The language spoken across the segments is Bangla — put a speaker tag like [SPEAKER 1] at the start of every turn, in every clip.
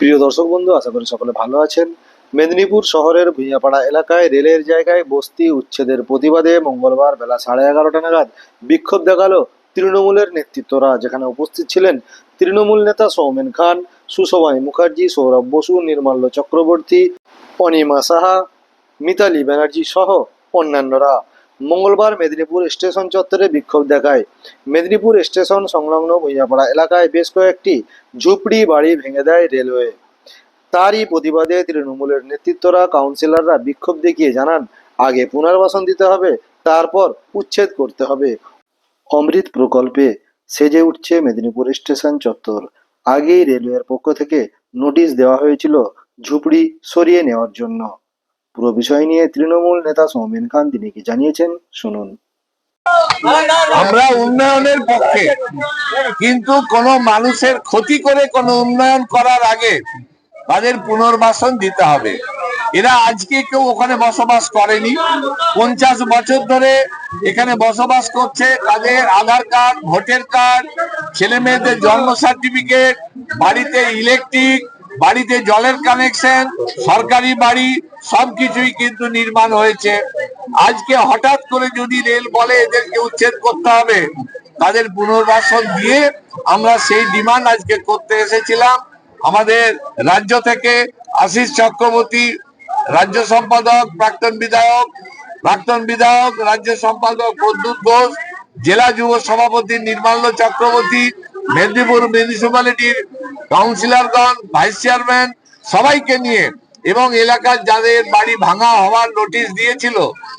[SPEAKER 1] প্রিয় দর্শক বন্ধু, আশা করি সকলে ভালো আছেন। মেদিনীপুর শহরের ভুঁইয়াপাড়া এলাকায় রেলের জায়গায় বস্তি উচ্ছেদের প্রতিবাদে মঙ্গলবার বেলা সাড়ে এগারোটা নাগাদ বিক্ষোভ দেখাল তৃণমূলের নেতৃত্বরা, যেখানে উপস্থিত ছিলেন তৃণমূল নেতা সৌমেন খান, সুসমাই মুখার্জি, সৌরভ বসু, নির্মাল্য চক্রবর্তী, অনিমা সাহা, মিতালি ব্যানার্জি সহ অন্যান্যরা। মঙ্গলবার মেদিনীপুর স্টেশন চত্বরে বিক্ষোভ দেখায়। মেদিনীপুর স্টেশন সংলগ্ন ভুঁইয়াপাড়া এলাকায় বেশ কয়েকটি ঝুপড়ি বাড়ি ভেঙে দেয় রেলওয়ে। তারই প্রতিবাদে তৃণমূলের নেতৃত্বরা, কাউন্সিলররা বিক্ষোভ দেখিয়ে জানান, আগে পুনর্বাসন দিতে হবে, তারপর উচ্ছেদ করতে হবে। অমৃত প্রকল্পে সেজে উঠছে মেদিনীপুর স্টেশন চত্বর। আগেই রেলওয়ের পক্ষ থেকে নোটিশ দেওয়া হয়েছিল, ঝুপড়ি সরিয়ে নেওয়ার জন্য। পুরো বিষয় নিয়ে তৃণমূল নেতা সৌমেন খান তিনি কি জানিয়েছেন, শুনুন।
[SPEAKER 2] আমরা উন্নয়নের পক্ষে, কিন্তু কোন মানুষের ক্ষতি করে কোন উন্নয়ন করার আগে তাদের পুনর্বাসন দিতে হবে। এরা আজকে কেউ ওখানে বসবাস করেনি। পঞ্চাশ বছর ধরে এখানে বসবাস করছে। তাদের আধার কার্ড, ভোটার কার্ড ছেলে মেয়েদের জন্ম সার্টিফিকেট, বাড়িতে ইলেকট্রিক বাড়িতে জলের কানেকশন সরকারি বাড়ি, সবকিছুই কিন্তু নির্মাণ হয়েছে। আজকে হঠাৎ করে যদি রেল বলে এদেরকে উচ্ছেদ করতে হবে, তাদের পুনর্বাসন দিয়ে আমরা সেই ডিমান্ড আজকে করতে এসেছিলাম। আমাদের রাজ্য থেকে আশিস চক্রবর্তী, রাজ্য সম্পাদক, প্রাক্তন বিধায়ক প্রাক্তন বিধায়ক, রাজ্য সম্পাদক প্রদ্যুৎ ঘোষ, জেলা যুব সভাপতি নির্মাল্য চক্রবর্তী মেদিনীপুর মিউনিসিপ্যালিটির কাউন্সিলরগণ ভাইস চেয়ারম্যান সবাইকে নিয়ে এবং এলাকার যাদের বাড়ি ভাঙা হওয়ার নোটিশ দিয়েছিল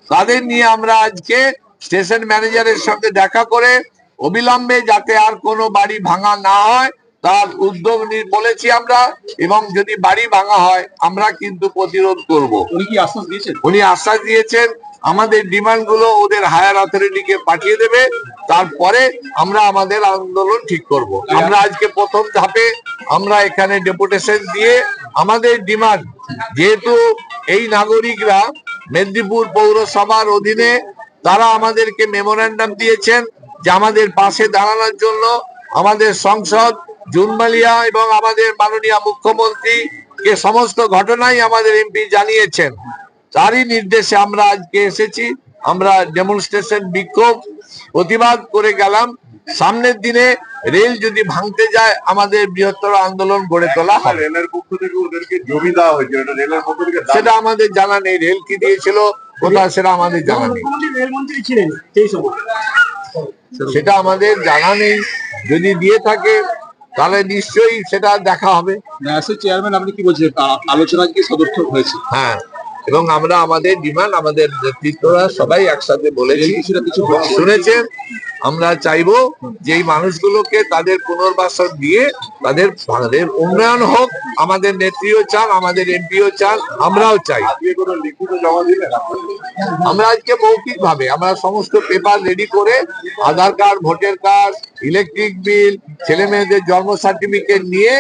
[SPEAKER 2] তাদের নিয়ে আমরা আজকে স্টেশন ম্যানেজারের সঙ্গে দেখা করে অবিলম্বে যাতে আর কোনো বাড়ি ভাঙা না হয় তার উদ্যোগ বলেছি আমরা এবং যদি বাড়ি ভাঙা হয় আমরা কিন্তু প্রতিরোধ করব।
[SPEAKER 3] উনি কি আশ্বাস দিয়েছেন?
[SPEAKER 2] উনি আশ্বাস দিয়েছেন আমাদের ডিমান্ডগুলো ওদের হায়ার অথরিটিকে পাঠিয়ে দেবে। তারপরে আমরা আমাদের আন্দোলন ঠিক করব। আমরা আজকে প্রথম ধাপে আমরা এখানে ডেপুটেশন দিয়ে আমাদের ডিমান্ড, যেহেতু এই নাগরিকরা মেদিনীপুর পৌরসভার অধীনে, তারা আমাদেরকে মেমোরেন্ডাম দিয়েছেন যে আমাদের পাশে দাঁড়ানোর জন্য আমাদের সংসদ জুনমালিয়া এবং আমাদের মাননীয় মুখ্যমন্ত্রী কে সমস্ত ঘটনাই আমাদের এমপি জানিয়েছেন। তারই নির্দেশে আমরা আজকে এসেছি। আমরা ডেমনস্ট্রেশন বিক্ষোভ প্রতিবাদ করে গেলাম। সামনের দিনে রেল যদি ভাঙতে যায় আমাদের বৃহত্তর আন্দোলন গড়ে তোলা হবে।
[SPEAKER 4] রেলের পক্ষ থেকে ওদেরকে জমি দেওয়া হয়েছে রেলের পক্ষ থেকে
[SPEAKER 2] সেটা আমাদের জানা নেই। রেল কি দিয়েছিল কোথাও সেটা আমাদের জানা নেই।
[SPEAKER 3] রেলমন্ত্রী ছিলেন সেই সময়।
[SPEAKER 2] সেটা আমাদের জানা নেই। যদি দিয়ে থাকে তাহলে নিশ্চয়ই সেটা দেখা হবে।
[SPEAKER 3] চেয়ারম্যান আপনি কি বলছেন? আলোচনা কি সদর্থ হয়েছে?
[SPEAKER 2] হ্যাঁ। এবং আমরা আমাদের ডিমান্ড আমাদের নেতৃত্বরা সবাই একসাথে বলেছি।
[SPEAKER 3] কিছু
[SPEAKER 2] শুনেছেন আমরা চাইব যে এই মানুষগুলোকে তাদের পুনর্বাসন দিয়ে তাদের তাদের উন্নয়ন হোক আমাদের নেত্রীও চান আমাদের এমপিও চান আমরাও চাই। আমরা আজকে মৌখিক ভাবে আমরা সমস্ত পেপার রেডি করে Aadhaar card voter card electric bill ছেলে মেয়েদের জন্ম সার্টিফিকেট নিয়ে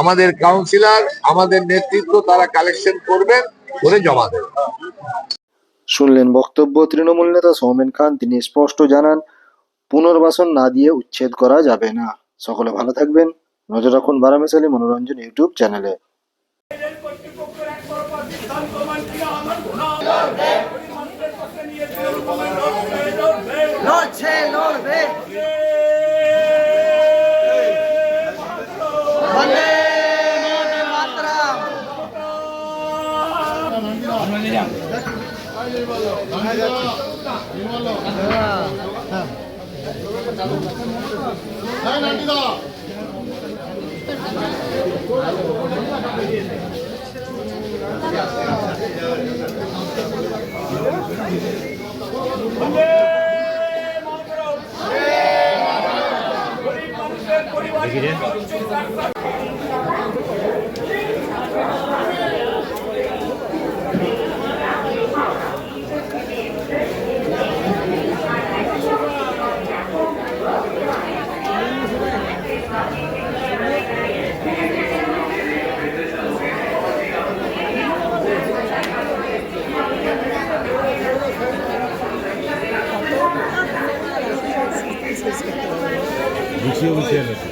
[SPEAKER 2] আমাদের কাউন্সিলর আমাদের নেতৃত্ব তারা কালেকশন করবেন। করে জমা দেবেন
[SPEAKER 1] শুনলেন বক্তব্য তৃণমূল নেতা সৌমেন খান। তিনি স্পষ্ট জানান পুনর্বাসন না দিয়ে উচ্ছেদ করা যাবে না। সকলে ভালো থাকবেন। নজর রাখুন বারামেশালী মনোরঞ্জন ইউটিউব চ্যানেলে।
[SPEAKER 5] লড়ছে লড়বে মানুষের পরিবার
[SPEAKER 6] 이쪽不 세.